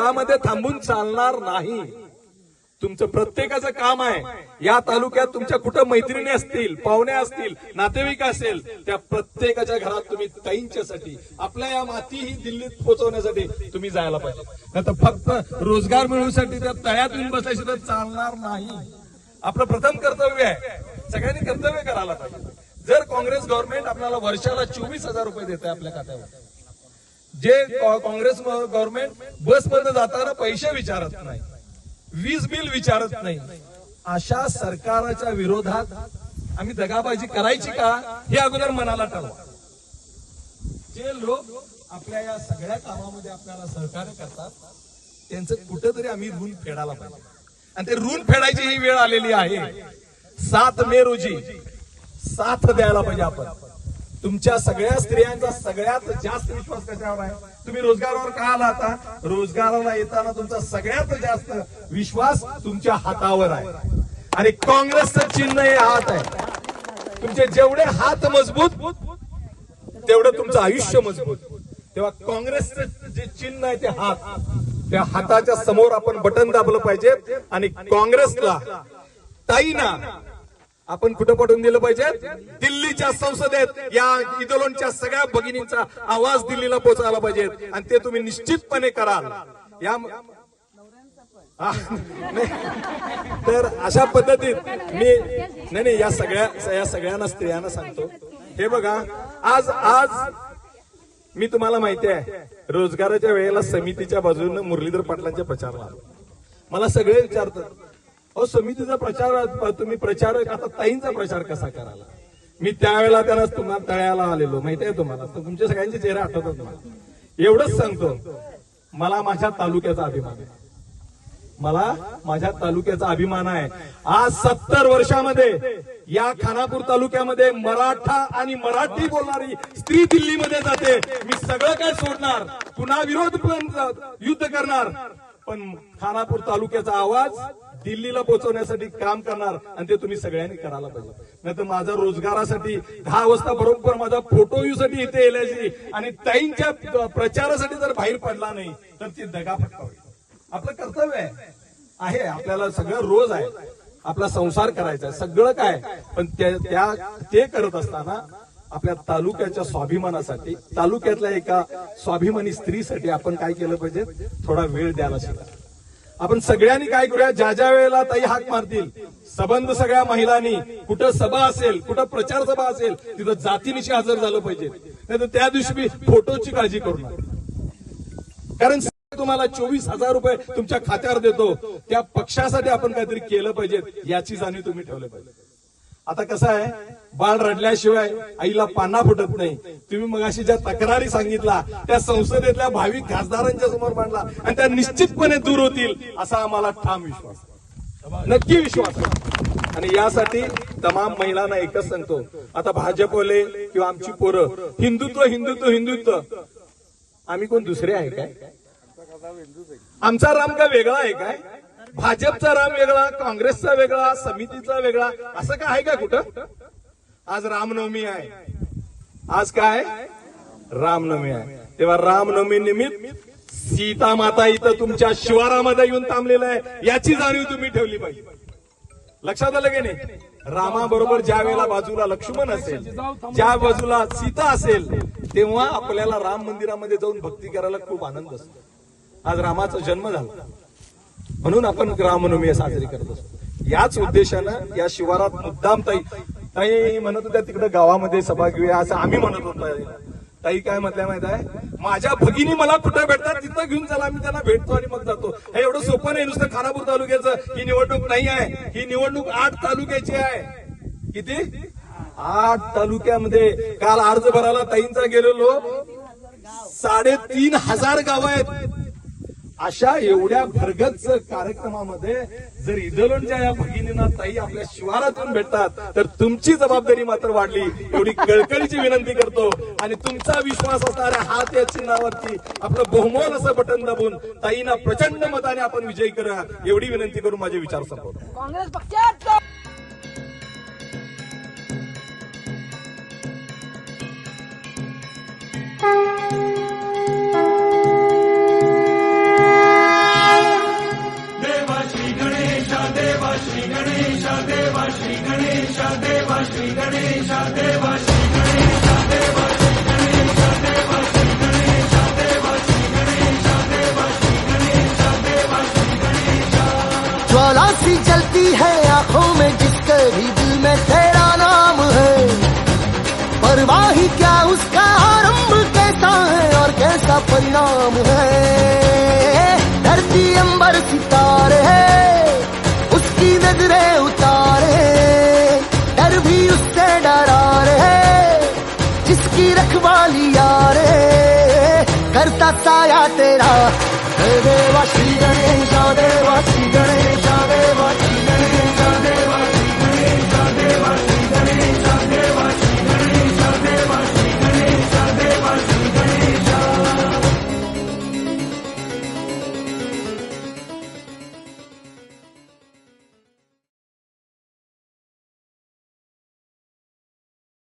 घरामध्ये थांबून चालणार नाही. तुमचं प्रत्येकाचं काम आहे. या तालुक्यात तुमच्या कुठं मैत्रिणी असतील पाहुणे असतील नातेवाईक असेल त्या प्रत्येकाच्या घरात तुम्ही ताईंच्यासाठी आपल्या या माती ही दिल्लीत पोहोचवण्यासाठी तुम्ही जायला पाहिजे. नाही फक्त रोजगार मिळवण्यासाठी त्या तळ्यात येऊन बसायची तर चालणार नाही. आपलं प्रथम कर्तव्य आहे. सगळ्यांनी कर्तव्य करायला पाहिजे. जर काँग्रेस गव्हर्नमेंट आपल्याला वर्षाला चोवीस हजार रुपये देते आपल्या खात्यावर जे काँग्रेस गव्हर्नमेंट बसमध्ये जाताना पैसे विचारत नाही वीज बिल विचारत नाही अशा सरकारच्या विरोधात आम्ही दगाबाजी करायची का हे अगोदर मनाला ठरवा. जे लोक आपल्या या सगळ्या कामामध्ये आपल्याला सहकार्य करतात त्यांचं कुठंतरी आम्ही ऋण फेडायला पाहिजे. आणि ते ऋण फेडायची ही वेळ आलेली आहे. सात मे रोजी साथ द्यायला पाहिजे आपण. तुमच्या सगळ्या स्त्रियांचा सगळ्यात जास्त विश्वास कशावर आहे? तुम्ही रोजगारावर का आला आता? रोजगाराला येताना तुमचा सगळ्यात जास्त विश्वास तुमच्या हातावर आहे. आणि काँग्रेसचं चिन्ह हे हात आहे. तुमचे जेवढे हात मजबूत तेवढं तुमचं आयुष्य मजबूत. तेव्हा काँग्रेसचं जे चिन्ह आहे ते हात. त्या हाताच्या समोर आपण बटन दाबलं पाहिजे. आणि काँग्रेसला ताईना आपण कुठं पाठवून दिलं पाहिजे? दिल्लीच्या संसदेत या इदोलोनच्या सगळ्या भगिनींचा आवाज दिल्लीला पोहोचायला पाहिजे आणि ते तुम्ही निश्चितपणे कराल या तर अशा पद्धतीत मी नाही नाही या सगळ्या या सगळ्यांना स्त्रियांना सांगतो. हे बघा आज आज मी तुम्हाला माहिती आहे रोजगाराच्या वेळेला समितीच्या बाजूने मुरलीधर पाटलांच्या प्रचारला मला सगळे विचारतात अहो समितीचा प्रचार तुम्ही प्रचारक आता ताईंचा प्रचार कसा कराला मी त्यावेळेला त्यांना तुम्हाला तळ्याला आलेलो माहिती आहे तुम्हाला? तुमच्या सगळ्यांचे चेहरे आठवतात मला एवढंच सांगतो मला माझ्या तालुक्याचा अभिमान आहे. मला माझ्या तालुक्याचा अभिमान आहे. आज सत्तर वर्षामध्ये या खानापूर तालुक्यामध्ये मराठा आणि मराठी बोलणारी स्त्री दिल्लीमध्ये जाते. मी सगळं काय सोडणार पुन्हा विरोध पण युद्ध करणार. पण खानापूर तालुक्याचा आवाज दिल्लीला पोहोचवण्यासाठी काम करणार आणि ते तुम्ही सगळ्यांनी करायला पाहिजे. नाही तर माझा रोजगारासाठी दहा वाजता बरोबर माझा फोटो साठी इथे येण्याची आणि ताईंच्या प्रचारासाठी जर बाहेर पडला नाही तर ती दगाफटका होईल. आपलं कर्तव्य आहे. आहे. आपल्याला सगळं रोज आहे. आपला संसार करायचा आहे. सगळं काय? पण त्या त्या- ते करत असताना आपल्या तालुक्याच्या स्वाभिमानासाठी तालुक्यातल्या एका स्वाभिमानी स्त्रीसाठी आपण काय केलं पाहिजे? थोडा वेळ द्यायला शिका. आपण सगळ्यांनी काय करूया? ज्या ज्या वेळेला ताई हाक मारतील सबंध सगळ्या महिलांनी कुठं सभा असेल कुठं प्रचार सभा असेल तिथं जातीनिशी हजर झालं पाहिजे. नाही तर त्या दिवशी मी फोटोची काळजी करू कारण तुम्हाला चोवीस हजार रुपये तुमच्या खात्यावर देतो. त्या पक्षासाठी आपण काहीतरी केलं पाहिजे याची जाणीव तुम्ही ठेवलं पाहिजे. आता कसं आहे? बाळ रडल्याशिवाय आईला पाना फुटत नाही. तुम्ही मग अशी ज्या तक्रारी सांगितला त्या संसदेतल्या भावी खासदारांच्या समोर मांडला आणि त्या निश्चितपणे दूर होतील असा आम्हाला ठाम विश्वास. नक्की विश्वास. आणि यासाठी तमाम महिलांना एकच सांगतो. आता भाजपले किंवा आमची पोरं हिंदुत्व हिंदुत्व हिंदुत्व. आम्ही कोण दुसरे आहे काय? आमचा राम का वेगळा आहे काय? भाजपचा राम वेगळा काँग्रेसचा वेगळा समितीचा वेगळा असं काय आहे का कुठं? आज रामनवमी आहे. आज काय? रामनवमी आहे. तेव्हा रामनवमी निमित्त सीता माता इथं तुमच्या शिवारामध्ये येऊन थांबलेलं आहे. याची जाणीव तुम्ही ठेवली पाहिजे. लक्षात आलं की नाही? रामाबरोबर ज्या वेळेला बाजूला लक्ष्मण असेल ज्या बाजूला सीता असेल तेव्हा आपल्याला राम मंदिरामध्ये जाऊन भक्ती करायला खूप आनंद असतो. आज रामाचा जन्म झाला. म्हणून आपण ग्रामनवमी साजरी करत असतो. याच उद्देशानं या शिवारात मुद्दाम ताई ताई म्हणत होत्या तिकडे गावामध्ये सभा घेऊया असं आम्ही म्हणत होतो. ताई काय म्हटल्या माहीत आहे? माझ्या भगिनी मला कुठे भेटतात तिथं घेऊन चला मी त्यांना भेटतो आणि मग जातो. हे एवढं सोपं नाही नुसतं खानापूर तालुक्याचं. ही निवडणूक नाही आहे. ही निवडणूक आठ तालुक्याची आहे. किती? आठ तालुक्यामध्ये. काल अर्ज भरायला ताईंचा गेलेलो. साडेतीन हजार गाव आहेत. अशा एवढ्या भरगत कार्यक्रमामध्ये जर इदलोनच्या या भगिनींना ताई आपल्या शिवारातून भेटतात तर तुमची जबाबदारी मात्र वाढली. एवढी कळकळीची विनंती करतो. आणि तुमचा विश्वास असणाऱ्या हात या चिन्हावरती आपलं बहुमोल असं बटन दाबून ताईंना प्रचंड मताने आपण विजयी करा. एवढी विनंती करून माझे विचार संपवतो. काँग्रेस पक्षात परवाही क्या उसका आरंभ कैसा है और कैसा परिणाम है? धरती अंबर सितारे है, उसकी नज़रें उतारे डर भी उससे डरा रे जिसकी रखवाली यारे करता साया तेरा देवा श्री